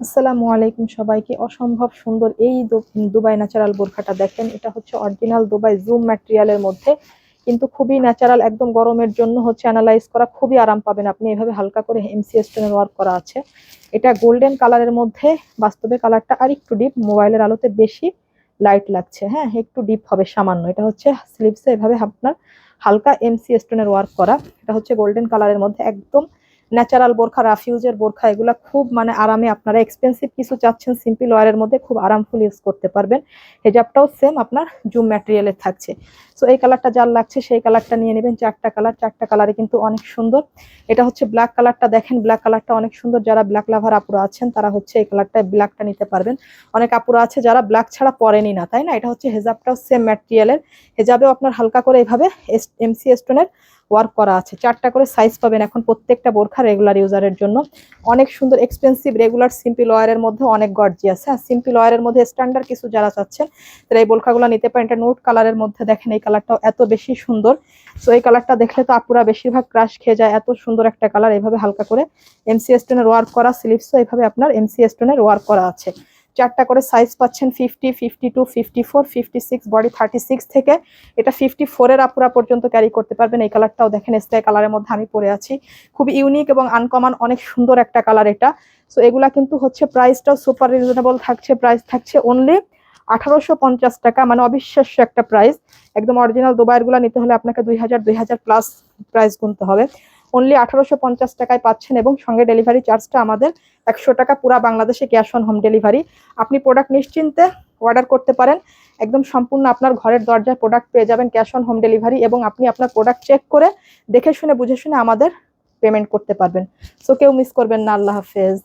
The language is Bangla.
আসসালামু আলাইকুম সবাইকে। অসম্ভব সুন্দর এই দুবাই ন্যাচারাল বোরখাটা দেখেন। এটা হচ্ছে অরিজিনাল দুবাই জুম ম্যাটেরিয়ালের মধ্যে, কিন্তু খুবই ন্যাচারাল, একদম গরমের জন্য হচ্ছে অ্যানালাইজ করা, খুবই আরাম পাবেন আপনি। এভাবে হালকা করে এমসি স্টোনের ওয়ার্ক করা আছে। এটা গোল্ডেন কালারের মধ্যে, বাস্তবে কালারটা আর একটু ডিপ মোবাইলের আলোতে বেশি লাইট লাগছে। হ্যাঁ একটু ডিপ হবে সামান্য। এটা হচ্ছে স্লিভসে এভাবে আপনার হালকা এমসি স্টোনের ওয়ার্ক করা। এটা হচ্ছে গোল্ডেন কালারের মধ্যে একদম ন্যাচারাল বোরখা, রাফিউজের বোরখা, এগুলা খুব মানে আরামে আপনারা এক্সপেন্সিভ কিছু চাচ্ছেন সিম্পল ওয়ারের মধ্যে খুব আরামফুল ইউজ করতে পারবেন। হেজাবটাও সেম আপনার জুম ম্যাটেরিয়ালের থাকছে। সো এই কালারটা যার লাগছে, সেই কালারটা নিয়ে নেবেন, চারটা কালার চারটা কালারে কিন্তু অনেক সুন্দর। এটা হচ্ছে ব্ল্যাক কালারটা দেখেন ব্ল্যাক কালারটা অনেক সুন্দর। যারা ব্ল্যাক লাভার আপুরা আছেন, তারা হচ্ছে এই কালারটা ব্ল্যাকটা নিতে পারবেন। অনেক আপুরা আছে যারা ব্ল্যাক ছাড়া পরেনি না, তাই না? এটা হচ্ছে হেজাবটাও সেম ম্যাটেরিয়ালের হেজাবেও আপনার হালকা করে এইভাবে এমসি স্টোনের ওয়ার্ক করা আছে। চারটা করে সাইজ পাবেন এখন প্রত্যেকটা বোরখা রেগুলার ইউজারের জন্য। অনেক সুন্দর এক্সপেন্সিভ রেগুলার সিম্পল ওয়ারের মধ্যে অনেক গর্জি আছে হ্যাঁ সিম্পল ওয়ারের মধ্যে স্ট্যান্ডার্ড কিছু যারা চাচ্ছেন, তারা এই বোরখাগুলো নিতে পারেন। এটা নোট কালারের মধ্যে দেখেন, এই কালারটাও এত বেশি সুন্দর। সো এই কালারটা দেখলে তো আপুরা বেশিরভাগ ক্রাশ খেয়ে যায়। এত সুন্দর একটা কালার এভাবে হালকা করে এমসি স্টোনের ওয়ার্ক করা স্লিভসও এভাবে আপনার এমসি স্টোনের ওয়ার্ক করা আছে। চারটা করে সাইজ পাচ্ছেন fifty fifty two fifty four fifty six body thirty six থেকে। এটা ফিফটি ফোরের আপুরা পর্যন্ত ক্যারি করতে পারবেন। এই কালারটাও দেখেন স্কাই কালারের মধ্যে আমি পরে আছি। খুব ইউনিক এবং আনকমন অনেক সুন্দর একটা কালার এটা। সো এগুলা কিন্তু হচ্ছে প্রাইসটাও সুপার রিজনেবল থাকছে প্রাইস থাকছে অনলি আঠারোশো পঞ্চাশ টাকা। মানে অবিশ্বাস্য একটা প্রাইস একদম অরিজিনাল দুবাইয়েরগুলা নিতে হলে আপনাকে দুই হাজার দুই হাজার প্লাস প্রাইস গুনতে হবে। অনলি আঠারোশো পঞ্চাশ টাকায় পাচ্ছেন এবং সঙ্গে ডেলিভারি চার্জটা আমাদের একশো টাকা পুরা বাংলাদেশে ক্যাশ অন হোম ডেলিভারি আপনি প্রোডাক্ট নিশ্চিন্তে অর্ডার করতে পারেন। একদম সম্পূর্ণ আপনার ঘরের দরজায় প্রোডাক্ট পেয়ে যাবেন ক্যাশ অন হোম ডেলিভারি এবং আপনি আপনার প্রোডাক্ট চেক করে দেখে শুনে, বুঝে শুনে আমাদের পেমেন্ট করতে পারবেন। সো কেউ মিস করবেন না, আল্লাহ হাফেজ।